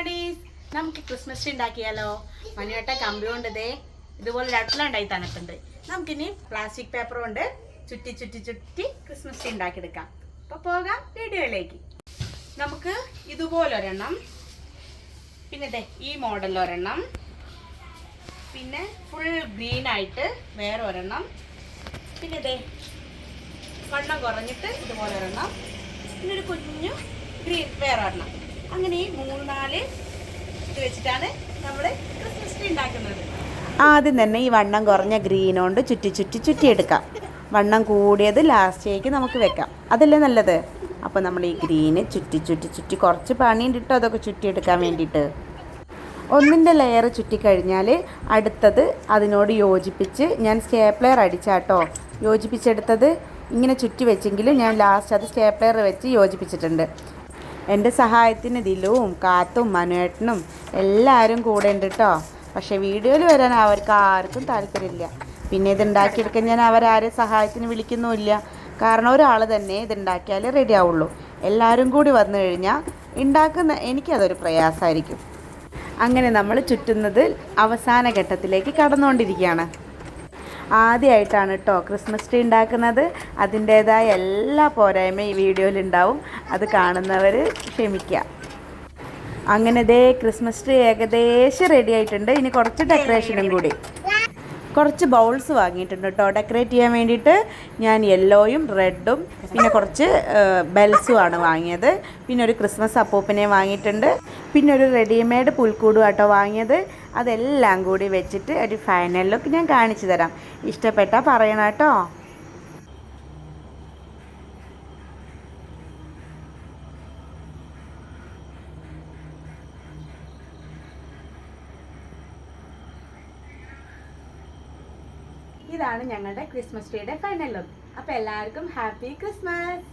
Monies നമുക്ക് Christmas tree ഉണ്ടാക്കിയാലോ? മണിയോട്ട കമ്പി ദേ ഇതുപോലെ രട്ടില ഉണ്ടായി തന്നിട്ടുണ്ട്. നമുക്കിനി പ്ലാസ്റ്റിക് പേപ്പർ കൊണ്ട് ചുറ്റി ചുറ്റി ചുറ്റി ക്രിസ്മസ് ട്രീ ഉണ്ടാക്കിയെടുക്കാം. അപ്പൊ പോകാം വീഡിയോയിലേക്ക്. നമുക്ക് ഇതുപോലെ ഒരെണ്ണം. പിന്നെ ഇതേ ഈ മോഡൽ ഒരെണ്ണം. പിന്നെ ഫുൾ ഗ്രീൻ ആയിട്ട് വേറെ ഒരെണ്ണം. പിന്നെ ഇതേ വണ്ണം കുറഞ്ഞിട്ട് ഇതുപോലെ ഒരെണ്ണം. പിന്നെ ഒരു കുഞ്ഞു ഗ്രീൻ വേറെ ഒരെണ്ണം. ഇത് വെച്ചിട്ടാണ് നമ്മൾ ക്രിസ്മസ് ഉണ്ടാക്കുന്നത്. ആദ്യം തന്നെ ഈ വണ്ണം കുറഞ്ഞ ഗ്രീനോണ്ട് കൊണ്ട് ചുറ്റി ചുറ്റി എടുക്കാം. വണ്ണം കൂടിയത് ലാസ്റ്റിലേക്ക് നമുക്ക് വെക്കാം. അതല്ലേ നല്ലത്? അപ്പോൾ നമ്മൾ ഈ ഗ്രീന് ചുറ്റി ചുറ്റി ചുറ്റി കുറച്ച് പണിയുണ്ട് കേട്ടോ അതൊക്കെ ചുറ്റിയെടുക്കാൻ വേണ്ടിയിട്ട്. ഒന്നിന്റെ ലെയർ ചുറ്റിക്കഴിഞ്ഞാൽ അടുത്തത് അതിനോട് യോജിപ്പിച്ച് ഞാൻ സ്റ്റേപ്ലെയർ അടിച്ചാട്ടോ. യോജിപ്പിച്ചെടുത്തത് ഇങ്ങനെ ചുറ്റി വെച്ചെങ്കിൽ ഞാൻ ലാസ്റ്റ് അത് സ്റ്റേപ്ലെയർ വെച്ച് യോജിപ്പിച്ചിട്ടുണ്ട്. എന്റെ സഹായത്തിന് ദിലുവും കാത്തും മനുവേട്ടനും എല്ലാവരും കൂടെ ഉണ്ട് കേട്ടോ പക്ഷേ വീഡിയോയിൽ വരാൻ അവർക്ക് ആർക്കും താല്പര്യമില്ല. പിന്നെ ഇത് ഉണ്ടാക്കിയെടുക്കാൻ ഞാൻ അവരാരെ സഹായത്തിന് വിളിക്കുന്നുമില്ല. കാരണം ഒരാൾ തന്നെ ഇത് ഉണ്ടാക്കിയാലേ റെഡി ആവുള്ളൂ എല്ലാവരും കൂടി വന്നു കഴിഞ്ഞാൽ ഉണ്ടാക്കുന്ന എനിക്കതൊരു പ്രയാസമായിരിക്കും. അങ്ങനെ നമ്മൾ ചുറ്റുന്നത് അവസാന ഘട്ടത്തിലേക്ക് കടന്നുകൊണ്ടിരിക്കുകയാണ്. ആദ്യമായിട്ടാണ് കേട്ടോ ക്രിസ്മസ് ട്രീ ഉണ്ടാക്കുന്നത്. അതിന്റേതായ എല്ലാ പോരായ്മയും ഈ വീഡിയോയിൽ ഉണ്ടാവും. അത് കാണുന്നവർ ക്ഷമിക്കുക അങ്ങനെ ദേ ക്രിസ്മസ് ട്രീ ഏകദേശം റെഡി ആയിട്ടുണ്ട്. ഇനി കുറച്ച് ഡെക്കറേഷനും കൂടി. കുറച്ച് ബൗൾസ് വാങ്ങിയിട്ടുണ്ട് കേട്ടോ. ഡെക്കറേറ്റ് ചെയ്യാൻ വേണ്ടിയിട്ട് ഞാൻ യെല്ലോയും റെഡും പിന്നെ കുറച്ച് ബെൽസും ആണ് വാങ്ങിയത്. പിന്നെ ഒരു ക്രിസ്മസ് അപ്പൂപ്പനെ വാങ്ങിയിട്ടുണ്ട്. പിന്നെ ഒരു റെഡിമെയ്ഡ് പുൽക്കൂടും ആട്ടോ വാങ്ങിയത്. അതെല്ലാം കൂടി വെച്ചിട്ട് ഒരു ഫൈനൽ ലുക്ക് ഞാൻ കാണിച്ചു തരാം. ഇഷ്ടപ്പെട്ടാൽ പറയണം കേട്ടോ. ഇതാണ് ഞങ്ങളുടെ ക്രിസ്മസ് ട്രീയുടെ ഫൈനൽ ലുക്ക് അപ്പോൾ എല്ലാവർക്കും ഹാപ്പി ക്രിസ്മസ്